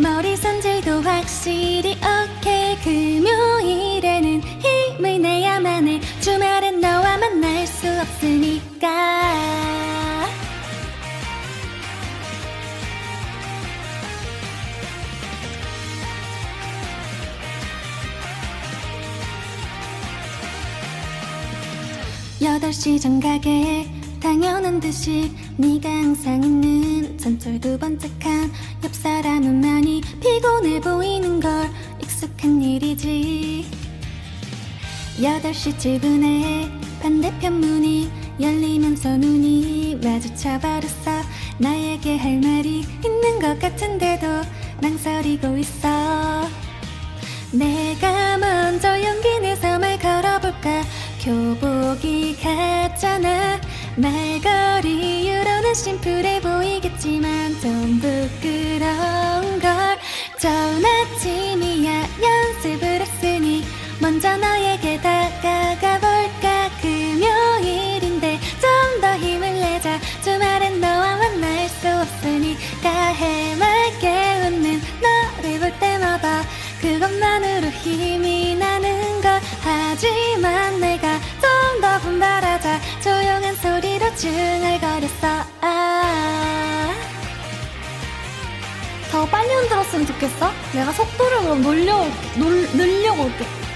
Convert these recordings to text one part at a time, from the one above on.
머리 손질도 확실히 오케이. 금요일에는 힘을 내야만 해. 주말엔 너와 만날 수 없으니까. 여덟 시전 가게 당연한 듯이 네가 항상 있는 전철 두 번째 칸 옆 사람은 많이 익숙한 일이지. 여덟 시 7분에 반대편 문이 열리면서 눈이 마주쳐 버렸어 나에게 할 말이 있는 것 같은데도 망설이고 있어. 내가 먼저 용기 내서 말 걸어볼까? 교복이 같잖아. 말거리 이유로는 심플해 보이겠지만 좀 부끄러운 먼저 너에게 다가가 볼까 금요일인데 좀 더 힘을 내자 주말엔 너와 만날 수 없으니까 해맑게 웃는 너를 볼 때마다 그것만으로 힘이 나는 걸 하지만 내가 좀 더 분발하자 조용한 소리로 중얼거렸어 아. 더 빨리 흔들었으면 좋겠어? 내가 속도를 그럼 놀려, 놀, 늘려고 올게.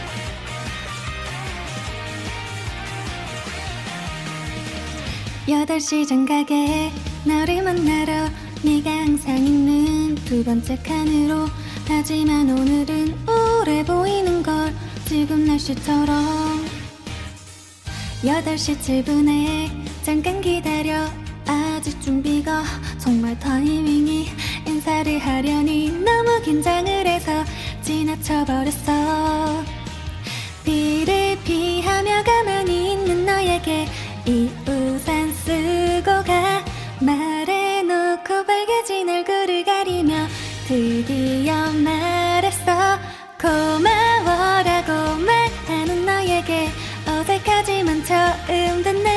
여덟 시전 가게 너를 만나러 네가 항상 있는 두 번째 칸으로. 하지만 오늘은 우울해 보이는 걸 지금 날씨처럼. 여덟 시 7분에 잠깐 기다려. 아직 준비가 정말 타이밍이 인사를 하려니 너무 긴장을 해서 지나쳐 버렸어. 비를 피하며 가만히 있는 너에게 드디어 말했어. 고마워라고 말하는 너에게 어색하지만 처음 듣는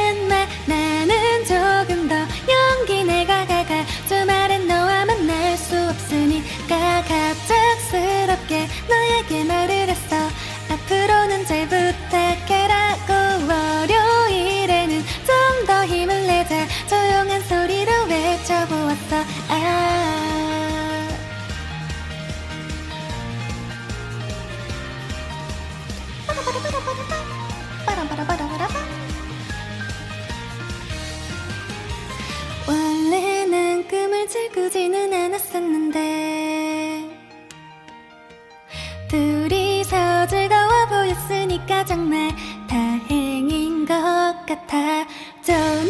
즐꾸지는 않았었는데. 둘이서 즐거워 보였으니까 정말 다행인 것 같아. 좋은